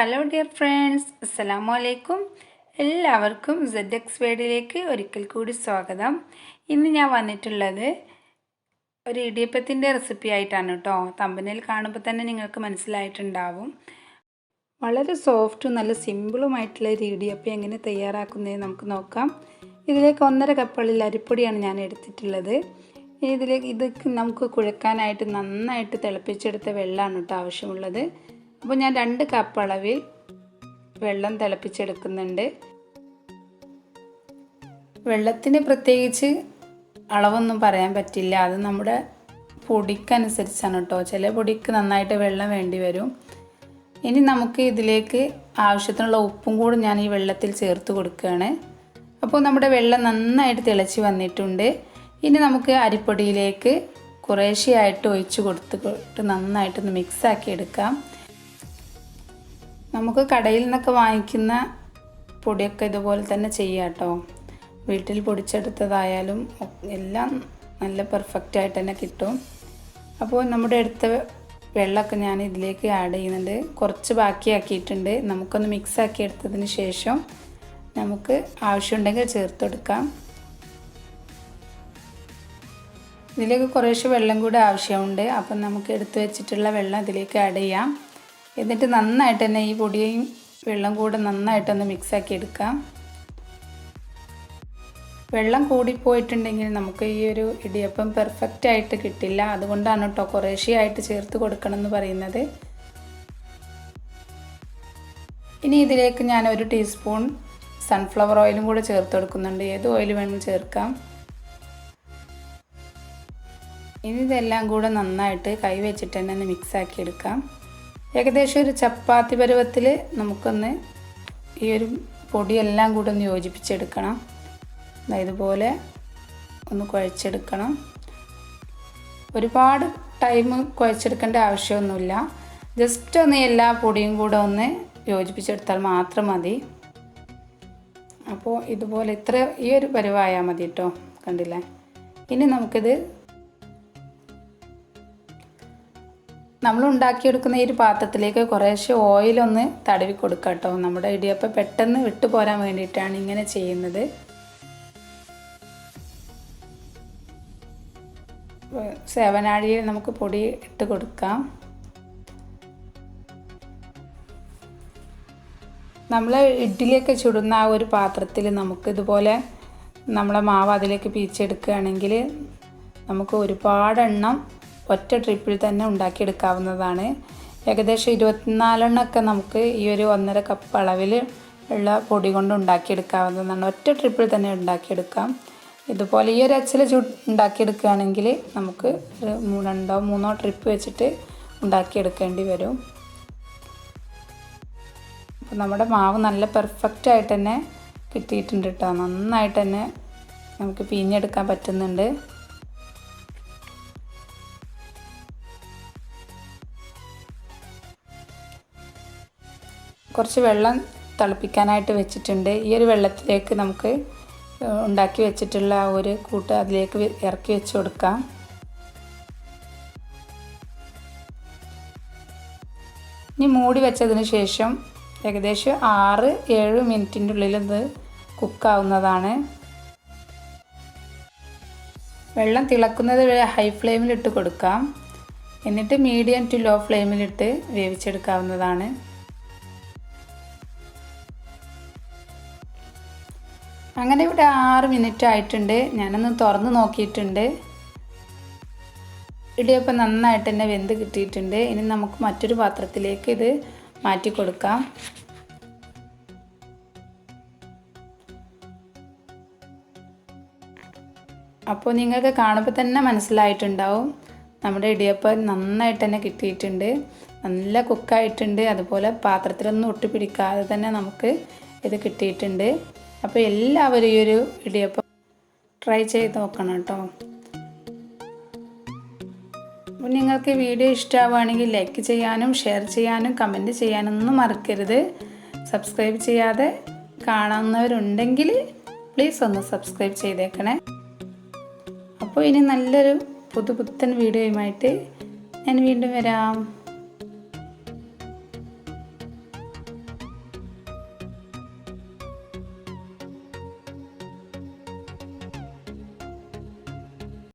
Hello dear friends അസ്സലാമു അലൈക്കും എല്ലാവർക്കും സെഡ് എക്സ് വേഡിലേക്ക് ഒരിക്കൽ കൂടി സ്വാഗതം. ഇന്ന് ഞാൻ വന്നിട്ടുള്ളത് ഒരു ഇടിയപ്പത്തിന്റെ റെസിപ്പി ആയിട്ടാണ് കേട്ടോ തമ്പനയിൽ കാണുമ്പോൾ തന്നെ നിങ്ങൾക്ക് മനസ്സിലായിട്ടുണ്ടാവും. വളരെ സോഫ്റ്റും നല്ല സിമ്പിളുമായിട്ടുള്ള ഒരു ഇടിയപ്പം എങ്ങനെ തയ്യാറാക്കുന്നത് നമുക്ക് നോക്കാം. ഇതിലേക്ക് ഒന്നര കപ്പളിൽ അരിപ്പൊടിയാണ് ഞാൻ എടുത്തിട്ടുള്ളത്. ഇതിലേക്ക് ഇത് നമുക്ക് കുഴക്കാനായിട്ട് നന്നായിട്ട് തിളപ്പിച്ചെടുത്ത വെള്ളമാണ് കേട്ടോ ആവശ്യമുള്ളത്. അപ്പോൾ ഞാൻ രണ്ട് കപ്പ് അളവിൽ വെള്ളം തിളപ്പിച്ചെടുക്കുന്നുണ്ട്. വെള്ളത്തിന് പ്രത്യേകിച്ച് അളവൊന്നും പറയാൻ പറ്റില്ല. അത് നമ്മുടെ പൊടിക്കനുസരിച്ചാണ് കേട്ടോ. ചില പൊടിക്ക് നന്നായിട്ട് വെള്ളം വേണ്ടി വരും. ഇനി നമുക്ക് ഇതിലേക്ക് ആവശ്യത്തിനുള്ള ഉപ്പും കൂടി ഞാൻ ഈ വെള്ളത്തിൽ ചേർത്ത് കൊടുക്കുകയാണ്. അപ്പോൾ നമ്മുടെ വെള്ളം നന്നായിട്ട് തിളച്ച് വന്നിട്ടുണ്ട്. ഇനി നമുക്ക് അരിപ്പൊടിയിലേക്ക് കുറേശ്ശെയായിട്ട് ഒഴിച്ച് കൊടുത്തിട്ട് നന്നായിട്ടൊന്ന് മിക്സാക്കി എടുക്കാം. നമുക്ക് കടയിൽ നിന്നൊക്കെ വാങ്ങിക്കുന്ന പൊടിയൊക്കെ ഇതുപോലെ തന്നെ ചെയ്യാം കേട്ടോ. വീട്ടിൽ പൊടിച്ചെടുത്തതായാലും എല്ലാം നല്ല പെർഫെക്റ്റ് ആയിട്ട് തന്നെ കിട്ടും. അപ്പോൾ നമ്മുടെ അടുത്ത വെള്ളമൊക്കെ ഞാൻ ഇതിലേക്ക് ആഡ് ചെയ്യുന്നുണ്ട്. കുറച്ച് ബാക്കിയാക്കിയിട്ടുണ്ട്. നമുക്കൊന്ന് മിക്സ് ആക്കി എടുത്തതിന് ശേഷം നമുക്ക് ആവശ്യമുണ്ടെങ്കിൽ ചേർത്ത് കൊടുക്കാം. ഇതിലേക്ക് കുറേശ്ശെ വെള്ളം കൂടെ ആവശ്യമുണ്ട്. അപ്പം നമുക്ക് എടുത്തു വെച്ചിട്ടുള്ള വെള്ളം ഇതിലേക്ക് ആഡ് ചെയ്യാം. എന്നിട്ട് നന്നായിട്ട് തന്നെ ഈ പൊടിയും വെള്ളം കൂടെ നന്നായിട്ടൊന്ന് മിക്സാക്കി എടുക്കാം. വെള്ളം കൂടിപ്പോയിട്ടുണ്ടെങ്കിൽ നമുക്ക് ഈ ഒരു ഇടിയപ്പം പെർഫെക്റ്റ് ആയിട്ട് കിട്ടില്ല. അതുകൊണ്ടാണ് കേട്ടോ കുറേശ്ശെയായിട്ട് ചേർത്ത് കൊടുക്കണം എന്ന് പറയുന്നത്. ഇനി ഇതിലേക്ക് ഞാൻ ഒരു ടീസ്പൂൺ സൺഫ്ലവർ ഓയിലും കൂടെ ചേർത്ത് കൊടുക്കുന്നുണ്ട്. ഏത് ഓയിൽ വേണമെങ്കിലും ചേർക്കാം. ഇനി ഇതെല്ലാം കൂടെ നന്നായിട്ട് കൈ വെച്ചിട്ട് തന്നെ ഒന്ന് മിക്സാക്കി എടുക്കാം. ഏകദേശം ഒരു ചപ്പാത്തി പരുവത്തിൽ നമുക്കൊന്ന് ഈ ഒരു പൊടിയെല്ലാം കൂടെ ഒന്ന് യോജിപ്പിച്ചെടുക്കണം. ഇതുപോലെ ഒന്ന് കുഴച്ചെടുക്കണം. ഒരുപാട് ടൈം കുഴച്ചെടുക്കേണ്ട ആവശ്യമൊന്നുമില്ല. ജസ്റ്റ് ഒന്ന് എല്ലാ പൊടിയും കൂടെ ഒന്ന് യോജിപ്പിച്ചെടുത്താൽ മാത്രം മതി. അപ്പോൾ ഇതുപോലെ ഇത്ര ഈ ഒരു പരുവായാൽ മതി കേട്ടോ കണ്ടില്ലേ? ഇനി നമുക്കിത് നമ്മൾ ഉണ്ടാക്കിയെടുക്കുന്ന ഈ ഒരു പാത്രത്തിലേക്ക് കുറേശ്ശെ ഓയിലൊന്ന് തടവി കൊടുക്കുക കേട്ടോ. നമ്മുടെ ഇടിയപ്പം പെട്ടെന്ന് വിട്ടു പോരാൻ വേണ്ടിയിട്ടാണ് ഇങ്ങനെ ചെയ്യുന്നത്. സേവനാഴിയിൽ നമുക്ക് പൊടി ഇട്ട് കൊടുക്കാം. നമ്മൾ ഇഡ്ഡലിയൊക്കെ ചുടുന്ന ആ ഒരു പാത്രത്തിൽ നമുക്ക് ഇതുപോലെ നമ്മളെ മാവ് അതിലേക്ക് പീച്ചെടുക്കുകയാണെങ്കിൽ നമുക്ക് ഒരുപാടെണ്ണം ഒറ്റ ട്രിപ്പിൽ തന്നെ ഉണ്ടാക്കിയെടുക്കാവുന്നതാണ്. ഏകദേശം ഇരുപത്തിനാലെണ്ണമൊക്കെ നമുക്ക് ഈ ഒരു ഒന്നര കപ്പ് അളവിൽ ഉള്ള പൊടി കൊണ്ട് ഉണ്ടാക്കിയെടുക്കാവുന്നതാണ്. ഒറ്റ ട്രിപ്പിൽ തന്നെ ഉണ്ടാക്കിയെടുക്കാം. ഇതുപോലെ ഈ ഒരു അച്ചിൽ ചു ഉണ്ടാക്കിയെടുക്കുകയാണെങ്കിൽ നമുക്ക് ഒരു രണ്ടോ മൂന്നോ ട്രിപ്പ് വെച്ചിട്ട് ഉണ്ടാക്കിയെടുക്കേണ്ടി വരും. അപ്പോൾ നമ്മുടെ മാവ് നല്ല പെർഫെക്റ്റ് ആയിട്ട് തന്നെ കിട്ടിയിട്ടുണ്ട് കേട്ടോ നന്നായിട്ട് തന്നെ നമുക്ക് പിഞ്ഞെടുക്കാൻ പറ്റുന്നുണ്ട്. കുറച്ച് വെള്ളം തിളപ്പിക്കാനായിട്ട് വെച്ചിട്ടുണ്ട്. ഈ ഒരു വെള്ളത്തിലേക്ക് നമുക്ക് ഉണ്ടാക്കി വെച്ചിട്ടുള്ള ആ ഒരു കൂട്ട് അതിലേക്ക് ഇറക്കി വെച്ച് കൊടുക്കാം. ഇനി മൂടി വെച്ചതിന് ശേഷം ഏകദേശം ആറ് ഏഴ് മിനിറ്റിന്റെ ഉള്ളിൽ ഇത് കുക്കാവുന്നതാണ്. വെള്ളം തിളക്കുന്നത് വരെ ഹൈ ഫ്ലെയിമിലിട്ട് കൊടുക്കാം. എന്നിട്ട് മീഡിയം ടു ലോ ഫ്ലെയിമിലിട്ട് വേവിച്ചെടുക്കാവുന്നതാണ്. അങ്ങനെ ഇവിടെ ആറ് മിനിറ്റ് ആയിട്ടുണ്ട്. ഞാനൊന്ന് തുറന്ന് നോക്കിയിട്ടുണ്ട്. ഇടിയപ്പം നന്നായിട്ട് തന്നെ വെന്ത് കിട്ടിയിട്ടുണ്ട്. ഇനി നമുക്ക് മറ്റൊരു പാത്രത്തിലേക്ക് ഇത് മാറ്റി കൊടുക്കാം. അപ്പോൾ നിങ്ങൾക്ക് കാണുമ്പോൾ തന്നെ മനസ്സിലായിട്ടുണ്ടാവും. നമ്മുടെ ഇടിയപ്പം നന്നായിട്ട് തന്നെ കിട്ടിയിട്ടുണ്ട്. നല്ല കുക്കായിട്ടുണ്ട്. അതുപോലെ പാത്രത്തിലൊന്നും ഒട്ടിപ്പിടിക്കാതെ തന്നെ നമുക്ക് ഇത് കിട്ടിയിട്ടുണ്ട്. അപ്പോൾ എല്ലാവരും ഈ ഒരു ഇടിയപ്പം ട്രൈ ചെയ്ത് നോക്കണം കേട്ടോ. അപ്പം നിങ്ങൾക്ക് വീഡിയോ ഇഷ്ടമാവുകയാണെങ്കിൽ ലൈക്ക് ചെയ്യാനും ഷെയർ ചെയ്യാനും കമന്റ് ചെയ്യാനൊന്നും മറക്കരുത്. സബ്സ്ക്രൈബ് ചെയ്യാതെ കാണുന്നവരുണ്ടെങ്കിൽ പ്ലീസ് ഒന്ന് സബ്സ്ക്രൈബ് ചെയ്തേക്കണേ. അപ്പോൾ ഇനി നല്ലൊരു പുതുപുത്തൻ വീഡിയോയുമായിട്ട് ഞാൻ വീണ്ടും വരാം.